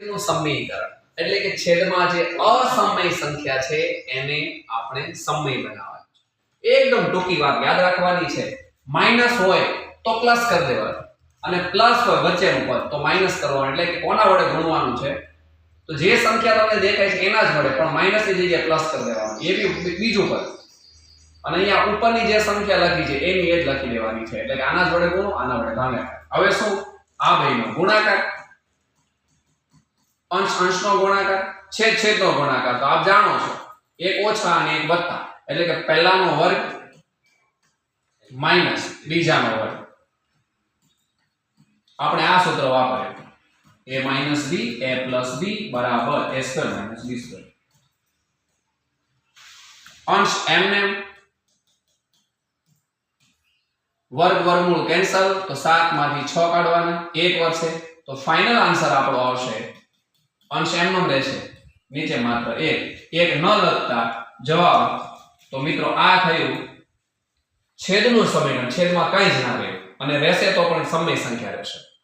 નું સમયીકરણ. એટલે કે છેદમાં જે અસમય સંખ્યા છે, એને આપણે સમય બનાવવાનું એકદમ ટૂંકી વાત યાદ રાખવાની છે. માઇનસ હોય તો પ્લસ કરી દેવાનું. અને પ્લસ હોય વચ્ચેનું પદ તો માઇનસ કરવાનું. એટલે કે કોના વડે ગુણવાનું છે? તો જે સંખ્યા તમને દેખાય છે એના જ વડે, પણ માઇનસની જગ્યાએ પ્લસ કરી દેવાનું. એ બી બીજું પદ. અને અહીંયા ઉપરની જે સંખ્યા લખી છે, એની એ જ લખી દેવાની છે. એટલે કે આના જ વડે ગુણો, આના વડે ભાગ્યા હવે શું? આ બેનો ગુણાકાર. અંશ અંશનો ગુણાકાર, છેદ છેદનો ગુણાકાર. તો આપ જાણો છો, એક ઓછા અને એક વત્તા એટલે કે પહેલાનો વર્ગ માઇનસ બીજાનો વર્ગ. આપણે આ સૂત્ર વાપરીએ a minus B a plus B, બરાબર a square minus B square. અંશ એમને વર્ગ વર્ગમૂળ કેન્સલ તો 7 માંથી 6 કાઢવાના. એક વર્ષે તો ફાઇનલ આન્સર આપણો આવશે અંશ એમનો રહેશે? નીચે માત્ર એક. એક ન લખતા જવાબ, તો મિત્રો આ થયું છેદનું સમીકરણ. છેદમાં કંઈ જ ના રહે અને રહેશે તો પણ સમય સંખ્યા રહેશે.